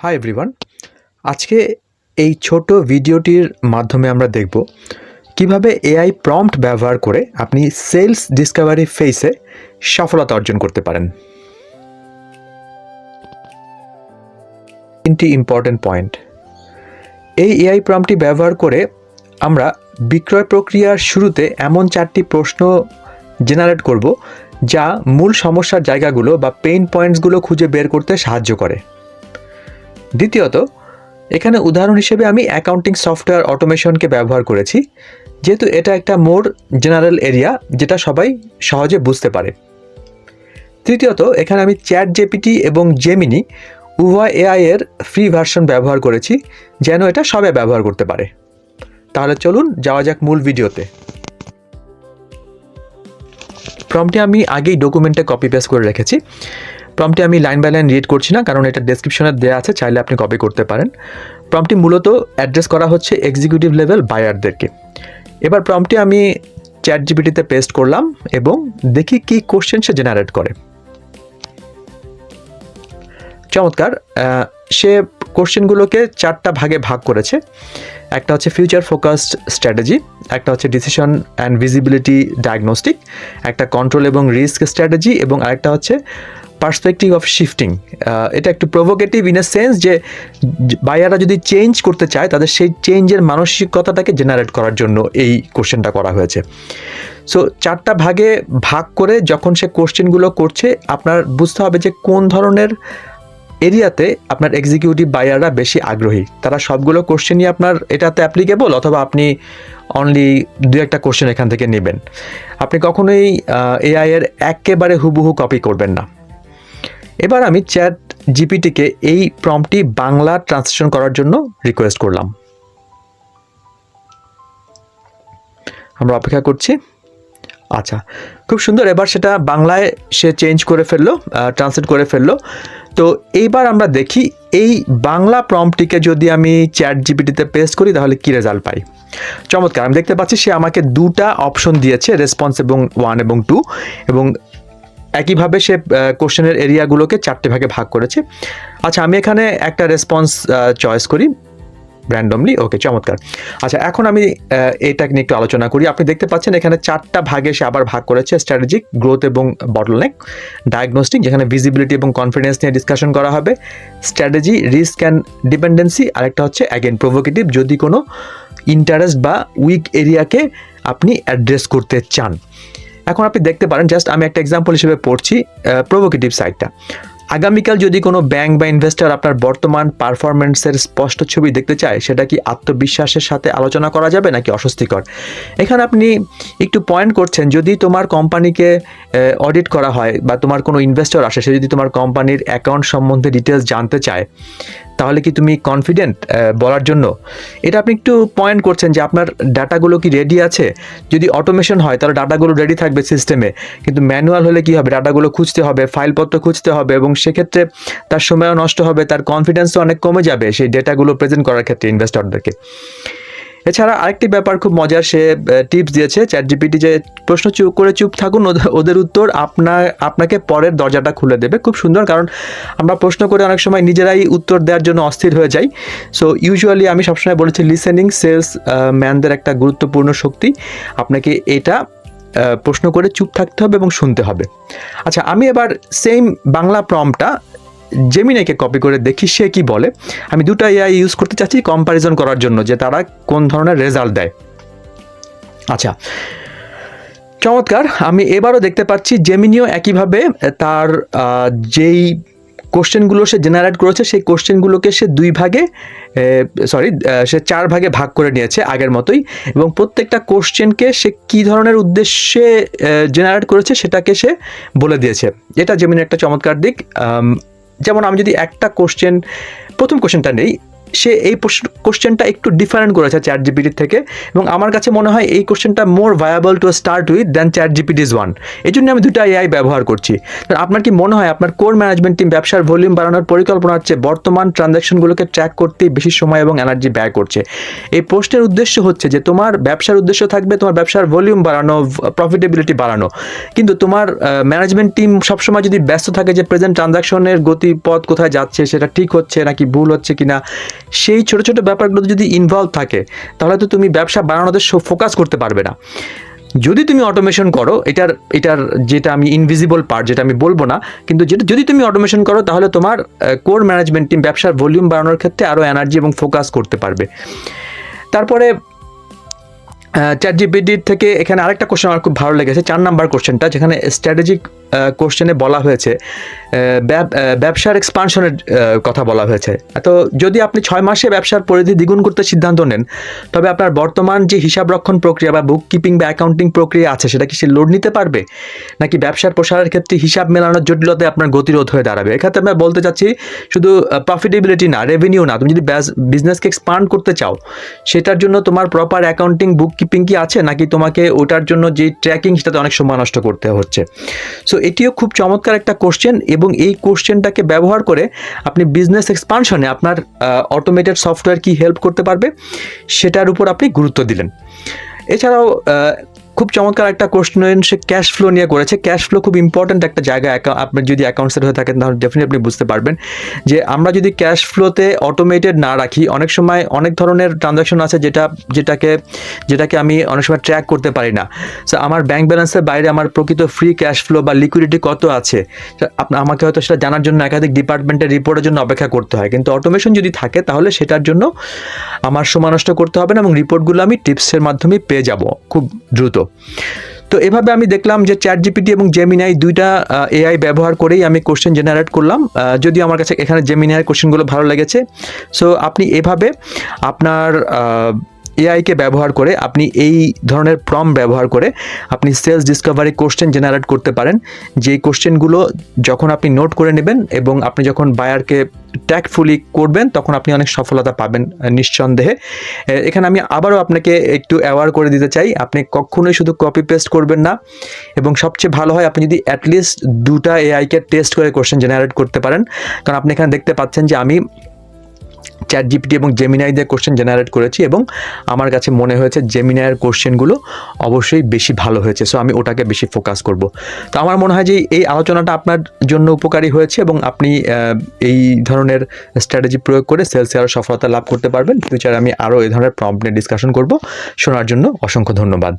Hi everyone আজকে এই ছোট ভিডিওটির মাধ্যমে আমরা দেখব কীভাবে এআই প্রম্পট ব্যবহার করে আপনি সেলস ডিসকাভারি ফেসে সফলতা অর্জন করতে পারেন। তিনটি ইম্পর্ট্যান্ট পয়েন্ট এই এআই প্রম্পটটি ব্যবহার করে আমরা বিক্রয় প্রক্রিয়ার শুরুতে এমন চারটি প্রশ্ন জেনারেট করব যা মূল সমস্যার জায়গাগুলো বা পেইন পয়েন্টসগুলো খুঁজে বের করতে সাহায্য করে। দ্বিতীয়ত, এখানে উদাহরণ হিসেবে আমি অ্যাকাউন্টিং সফটওয়্যার অটোমেশনকে ব্যবহার করেছি, যেহেতু এটা একটা মোর জেনারেল এরিয়া যেটা সবাই সহজে বুঝতে পারে। তৃতীয়ত, এখানে আমি চ্যাট জেপিটি এবং জেমিনি উভয় এআই এর ফ্রি ভার্সন ব্যবহার করেছি, যেন এটা সবাই ব্যবহার করতে পারে। তাহলে চলুন যাওয়া যাক মূল ভিডিওতে। প্রম্পটি আমি আগেই ডকুমেন্টে কপি পেস্ট করে রেখেছি। প্রম্পটি আমি লাইন বাই লাইন রিড করছি না, কারণ এটা ডেসক্রিপশনে দেওয়া আছে, চাইলে আপনি কপি করতে পারেন। প্রম্পটি মূলত অ্যাড্রেস করা হচ্ছে এক্সিকিউটিভ লেভেল বায়ারদেরকে এবার প্রম্পটি আমি চ্যাট জিপিটিতে পেস্ট করলাম এবং দেখি কি কোশ্চেন সে জেনারেট করে। চমৎকার সে কোশ্চেনগুলোকে চারটা ভাগে ভাগ করেছে। একটা হচ্ছে ফিউচার ফোকাসড স্ট্র্যাটেজি একটা হচ্ছে ডিসিশন অ্যান্ড ভিজিবিলিটি ডায়াগনস্টিক একটা কন্ট্রোল এবং রিস্ক স্ট্র্যাটেজি এবং আরেকটা হচ্ছে পার্সপেক্টিভ অফ শিফটিং এটা একটু প্রভোকেটিভ ইন এ সেন্স যে বায়াররা যদি চেঞ্জ করতে চায়, তাদের সেই চেঞ্জের মানসিকতাটাকে জেনারেট করার জন্য এই কোশ্চেনটা করা হয়েছে। সো চারটা ভাগে ভাগ করে যখন সে কোশ্চেনগুলো করছে, আপনার বুঝতে হবে যে কোন ধরনের এরিয়াতে আপনার এক্সিকিউটিভ বায়াররা বেশি আগ্রহী। তারা সবগুলো কোশ্চেনই আপনার এটাতে অ্যাপ্লিকেবল অথবা আপনি অনলি দু একটা কোশ্চেন এখান থেকে নেবেন। আপনি কখনোই এআইয়ের একেবারে হুবহু কপি করবেন না। এবার আমি চ্যাট জিপিটিকে এই প্রম্পটি বাংলা ট্রান্সলেশন করার জন্য রিকোয়েস্ট করলাম। আমরা অপেক্ষা করছি। আচ্ছা খুব সুন্দর। এবার সেটা বাংলায় সে চেঞ্জ করে ফেলল ট্রান্সলেট করে ফেলল। তো এইবার আমরা দেখি, এই বাংলা প্রম্পটিকে যদি আমি চ্যাট জিপিটিতে পেস্ট করি, তাহলে কী রেজাল্ট পাই? চমৎকার। আমি দেখতে পাচ্ছি সে আমাকে দুটা অপশন দিয়েছে রেসপন্স এবং ওয়ান এবং টু এবং একইভাবে সে কোশ্চেনের এরিয়াগুলোকে চারটে ভাগে ভাগ করেছে। আচ্ছা আমি এখানে একটা রেসপন্স চয়েস করি। র্যান্ডমলি? ওকে, চমৎকার। আচ্ছা এখন আমি এটা নিয়ে একটু আলোচনা করি। আপনি দেখতে পাচ্ছেন এখানে চারটা ভাগে সে আবার ভাগ করেছে, স্ট্র্যাটেজিক, গ্রোথ এবং বটলনেক। ডায়াগনস্টিক, যেখানে ভিজিবিলিটি এবং কনফিডেন্স নিয়ে ডিসকাশন করা হবে। স্ট্র্যাটেজি রিস্ক অ্যান্ড ডিপেন্ডেন্সি আরেকটা হচ্ছে অ্যাগেন প্রভোকেটিভ যদি কোনো ইন্টারেস্ট বা উইক এরিয়াকে আপনি অ্যাড্রেস করতে চান। এখন আপনি দেখতে পারেন জাস্ট আমি একটা এক্সাম্পল হিসেবে পড়ছি প্রভোকেটিভ সাইটটা আগামীকাল যদি কোনো ব্যাংক বা ইনভেস্টর আপনার বর্তমান পারফরমেন্সের স্পষ্ট ছবি দেখতে চায়, সেটা কি আত্মবিশ্বাসের সাথে আলোচনা করা যাবে নাকি অস্বস্তিকর? এখানে আপনি একটু পয়েন্ট করছেন, যদি তোমার কোম্পানিকে অডিট করা হয় বা তোমার কোনো ইনভেস্টর আসে, সে যদি তোমার কোম্পানির অ্যাকাউন্ট সম্বন্ধে ডিটেলস জানতে চায় তাহলে কি তুমি কনফিডেন্ট বলার জন্য? এটা আপনি একটু পয়েন্ট করছেন যে আপনার ডাটাগুলো কি রেডি আছে? যদি অটোমেশন হয়, তাহলে ডাটাগুলো রেডি থাকবে সিস্টেমে কিন্তু ম্যানুয়াল হলে কি হবে? ডাটাগুলো খুঁজতে হবে ফাইলপত্র খুঁজতে হবে এবং সেক্ষেত্রে তার সময়ও নষ্ট হবে, তার কনফিডেন্সও অনেক কমে যাবে সেই ডেটাগুলো প্রেজেন্ট করার ক্ষেত্রে ইনভেস্টরদেরকে এছাড়া আরেকটি ব্যাপার খুব মজার, সে টিপস দিয়েছে চ্যাট জিপিটি যে প্রশ্ন চুপ করে চুপ থাকুন ওদের- উত্তর আপনার আপনাকে পরের দরজাটা খুলে দেবে। খুব সুন্দর, কারণ আমরা প্রশ্ন করে অনেক সময় নিজেরাই উত্তর দেওয়ার জন্য অস্থির হয়ে যাই। সো ইউজুয়ালি আমি সবসময় বলেছি লিসেনিং সেলস ম্যানদের একটা গুরুত্বপূর্ণ শক্তি। আপনাকে এটা প্রশ্ন করে চুপ থাকতে হবে এবং শুনতে হবে। আচ্ছা আমি এবার সেম বাংলা প্রমটা জেমিনাইকে কপি করে দেখি সে কি বলে। আমি দুটো এআই ইউজ করতে চাচ্ছি কম্প্যারিজন করার জন্য যে তারা কোন ধরনের রেজাল্ট দেয়। আচ্ছা চমৎকার। আমি এবারও দেখতে পাচ্ছি জেমিনিও একইভাবে তার যেই কোশ্চেনগুলো সে জেনারেট করেছে, সেই কোশ্চেনগুলোকে সে দুই ভাগে সরি সে চার ভাগে ভাগ করে নিয়েছে আগের মতোই। এবং প্রত্যেকটা কোশ্চেনকে সে কী ধরনের উদ্দেশ্যে জেনারেট করেছে সেটাকে সে বলে দিয়েছে। এটা জেমিনির একটা চমৎকার দিক। যেমন আমি যদি একটা কোশ্চেন প্রথম কোশ্চেনটা নেই সে এই কোশ্চেনটা একটু ডিফারেন্ট করেছে চ্যাট জিপিটির থেকে এবং আমার কাছে মনে হয় এই কোশ্চেনটা more viable to start with then chat GPT is one এই জন্য আমি দুটা এআই ব্যবহার করছি। আপনার কি মনে হয় আপনার কোর ম্যানেজমেন্ট টিম ব্যবসার ভলিউম বাড়ানোর পরিকল্পনা হচ্ছে বর্তমান ট্রানজ্যাকশনগুলোকে ট্র্যাক করতে বেশি সময় এবং এনার্জি ব্যয় করছে? এই পোস্টের উদ্দেশ্য হচ্ছে যে তোমার ব্যবসার উদ্দেশ্য থাকবে তোমার ব্যবসার ভলিউম বাড়ানো প্রফিটেবিলিটি বাড়ানো। কিন্তু তোমার ম্যানেজমেন্ট টিম সবসময় যদি ব্যস্ত থাকে যে প্রেজেন্ট ট্রানজাকশনের গতিপথ কোথায় যাচ্ছে, সেটা ঠিক হচ্ছে নাকি ভুল হচ্ছে কিনা সেই ছোট ছোট ব্যাপারগুলো যদি ইনভলভ থাকে, তাহলে তো তুমি ব্যবসা বাড়ানোতে ফোকাস করতে পারবে না। যদি তুমি অটোমেশন করো, এটার এটার যেটা আমি ইনভিজিবল পার্ট যেটা আমি বলব না, কিন্তু যেটা যদি তুমি অটোমেশন করো, তাহলে তোমার কোর ম্যানেজমেন্ট টিম ব্যবসার ভলিউম বাড়ানোর ক্ষেত্রে আরও এনার্জি এবং ফোকাস করতে পারবে। তারপরে চ্যাট জিপিটির থেকে এখানে আরেকটা কোশ্চেন আমার খুব ভালো লেগেছে, চার নাম্বার কোশ্চেনটা যেখানে স্ট্র্যাটেজিক কোশ্চেনে বলা হয়েছে ব্যবসার এক্সপানশনের কথা বলা হয়েছে। তো যদি আপনি ছয় মাসে ব্যবসার পরিধি দ্বিগুণ করতে সিদ্ধান্ত নেন, তবে আপনার বর্তমান যে হিসাব রক্ষণ প্রক্রিয়া বা বুক কিপিং বা অ্যাকাউন্টিং প্রক্রিয়া আছে, সেটা কি সে লোড নিতে পারবে? নাকি ব্যবসার প্রসারের ক্ষেত্রে হিসাব মেলানোর জটিলতায় আপনার গতিরোধ হয়ে দাঁড়াবে? এক্ষেত্রে আমি বলতে চাচ্ছি, শুধু প্রফিটেবিলিটি না রেভিনিউ না, তুমি যদি বিজনেসকে এক্সপান্ড করতে চাও, সেটার জন্য তোমার প্রপার অ্যাকাউন্টিং বুক কিপিং কি আছে, নাকি তোমাকে ওটার জন্য যে ট্র্যাকিং সেটাতে অনেক সময় নষ্ট করতে হচ্ছে? সো এটিও খুব চমৎকার একটা কোশ্চেন এবং এই কোশ্চেনটাকে ব্যবহার করে আপনি বিজনেস এক্সপানশনে আপনার অটোমেটেড সফটওয়্যার কি হেল্প করতে পারবে, সেটার উপর আপনি গুরুত্ব দিলেন। এছাড়াও খুব চমৎকার একটা কোশ্চেন সে ক্যাশ ফ্লো নিয়ে করেছে। ক্যাশ ফ্লো খুব ইম্পর্ট্যান্ট একটা জায়গা আপনি যদি অ্যাকাউন্টসের হয়ে থাকেন তাহলে ডেফিনেটলি আপনি বুঝতে পারবেন যে আমরা যদি ক্যাশ ফ্লোতে অটোমেটেড না রাখি, অনেক সময় অনেক ধরনের ট্রানজাকশন আছে যেটা, যেটাকে যেটাকে আমি অনেক সময় ট্র্যাক করতে পারি না। সো আমার ব্যাংক ব্যালেন্সের বাইরে আমার প্রকৃত ফ্রি ক্যাশ ফ্লো বা লিকুইডিটি কত আছে? আপনার আমাকে হয়তো সেটা জানার জন্য একাধিক ডিপার্টমেন্টের রিপোর্টের জন্য অপেক্ষা করতে হয়। কিন্তু অটোমেশন যদি থাকে তাহলে সেটার জন্য আমার সময় নষ্ট করতে হবে না এবং রিপোর্টগুলো আমি টিপসের মাধ্যমে পেয়ে যাব খুব দ্রুত। তো এভাবে আমি দেখলাম যে চ্যাট জিপিটি এবং জেমিনাই দুইটা এআই ব্যবহার করেই আমি কোশ্চেন জেনারেট করলাম। যদিও আমার কাছে এখানে জেমিনাইয়ের কোশ্চেনগুলো ভালো লেগেছে। সো আপনি এভাবে আপনার এআইকে ব্যবহার করে আপনি এই ধরনের প্রম ব্যবহার করে আপনি সেলস ডিসকভারি কোশ্চেন জেনারেট করতে পারেন। যেই কোশ্চেনগুলো যখন আপনি নোট করে নেবেন এবং আপনি যখন বায়ারকে ট্যাক্টফুলি করবেন, তখন আপনি অনেক সফলতা পাবেন নিঃসন্দেহে। এখানে আমি আবারও আপনাকে একটু অ্যাওয়ার করে দিতে চাই। আপনি কখনোই শুধু কপি পেস্ট করবেন না এবং সবচেয়ে ভালো হয়, আপনি যদি অ্যাটলিস্ট দুটা এআইকে টেস্ট করে কোশ্চেন জেনারেট করতে পারেন। কারণ আপনি এখানে দেখতে পাচ্ছেন যে আমি চ্যাট জিপিটি এবং জেমিনাই দিয়ে কোশ্চেন জেনারেট করেছি এবং আমার কাছে মনে হয়েছে জেমিনাইয়ের কোশ্চেনগুলো অবশ্যই বেশি ভালো হয়েছে। সো আমি ওটাকে বেশি ফোকাস করব। তো আমার মনে হয় যে এই আলোচনাটা আপনার জন্য উপকারী হয়েছে এবং আপনি এই ধরনের স্ট্র্যাটেজি প্রয়োগ করে সেলসে আরও সফলতা লাভ করতে পারবেন। ফিউচারে আমি আরও এই ধরনের প্রবলেম ডিসকাশন করব। শোনার জন্য অসংখ্য ধন্যবাদ।